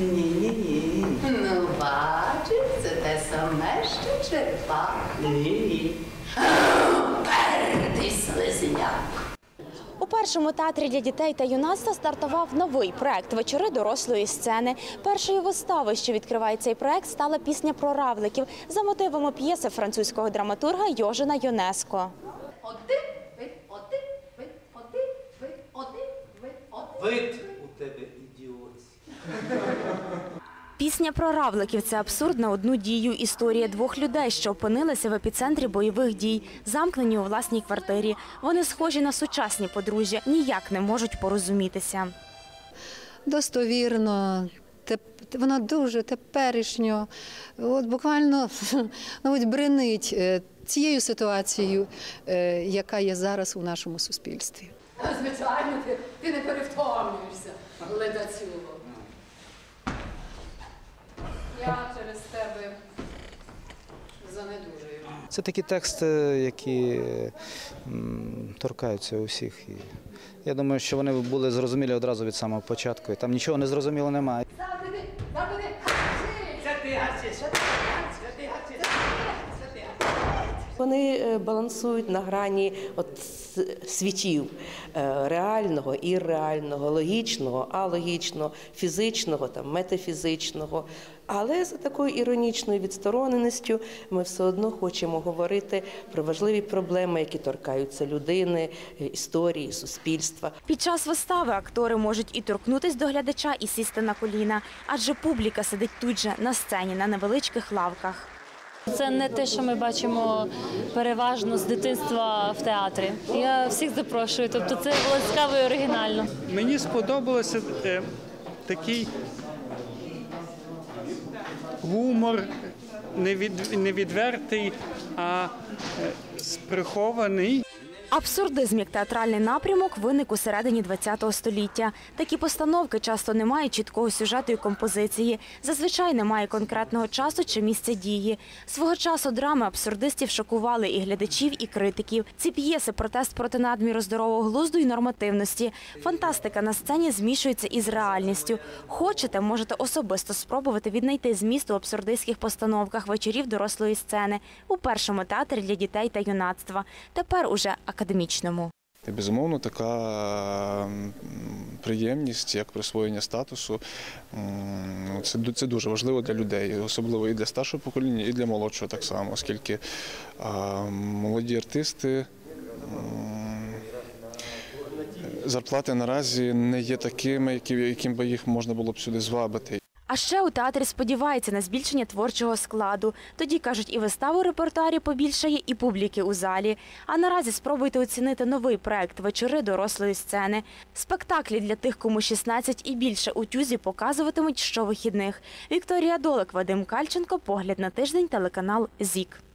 Ні-ні-ні. Ну, бачиш, це те саме, що черепах. Ні. Пердий слизняк. У першому театрі для дітей та юнацтва стартував новий проект вечори дорослої сцени. Першою виставою, що відкриває цей проект, стала пісня про равликів за мотивами п'єси французького драматурга Йожина ви, один, ви, один, ви, один, ви, один. Вид у тебе ідіотський. Пісня про равликів це абсурд на одну дію. Історія двох людей, що опинилися в епіцентрі бойових дій, замкнені у власній квартирі. Вони схожі на сучасні подружжя, ніяк не можуть порозумітися. достовірно. теп- Вона дуже теперішньо, от буквально навіть бренить е, цією ситуацією, е, яка є зараз у нашому суспільстві. Звичайно, ти, ти не перевтомлюєшся, ледацюго. Це такі тексти, які торкаються усіх. І я думаю, що вони були зрозумілі одразу від самого початку. І там нічого не зрозуміло немає. Завжди, завжди, Це ти гарчиш, це ти гарчиш, це ти гарчиш, це ти гарчиш. Вони е, балансують на грані от світів е, реального, ірреального, логічного, алогічного, фізичного, там, метафізичного. Але за такою іронічною відстороненістю ми все одно хочемо говорити про важливі проблеми, які торкаються людини, е, історії, суспільства. Під час вистави актори можуть і торкнутись до глядача, і сісти на коліна, адже публіка сидить тут же на сцені на невеличких лавках. Це не те, що ми бачимо переважно з дитинства в театрі. Я всіх запрошую. Тобто, це було цікаво і оригінально. Мені сподобався е, такий гумор не, від, не а е, сприхований. Абсурдизм як театральний напрямок виник у середині ХХ століття. Такі постановки часто не мають чіткого сюжету і композиції. Зазвичай немає конкретного часу чи місця дії. Свого часу драми абсурдистів шокували і глядачів, і критиків. Ці п'єси протест проти надміру здорового глузду і нормативності. Фантастика на сцені змішується із реальністю. Хочете, можете особисто спробувати віднайти зміст у абсурдистських постановках вечорів дорослої сцени у першому театрі для дітей та юнацтва. Тепер уже академічному. Безумовно, така приємність, як присвоєння статусу, це, ду- це дуже важливо для людей, особливо і для старшого покоління, і для молодшого так само, оскільки молоді артисти. Зарплати наразі не є такими, яким би їх можна було б сюди звабити. А ще у театрі сподівається на збільшення творчого складу. Тоді кажуть, і виставу репертуарі побільшає, і публіки у залі. А наразі спробуйте оцінити новий проект вечори дорослої сцени. Спектаклі для тих, кому 16 і більше у тюзі показуватимуть щовихідних. Вікторія Долик, Вадим Кальченко. Погляд на тиждень. Телеканал ЗІК.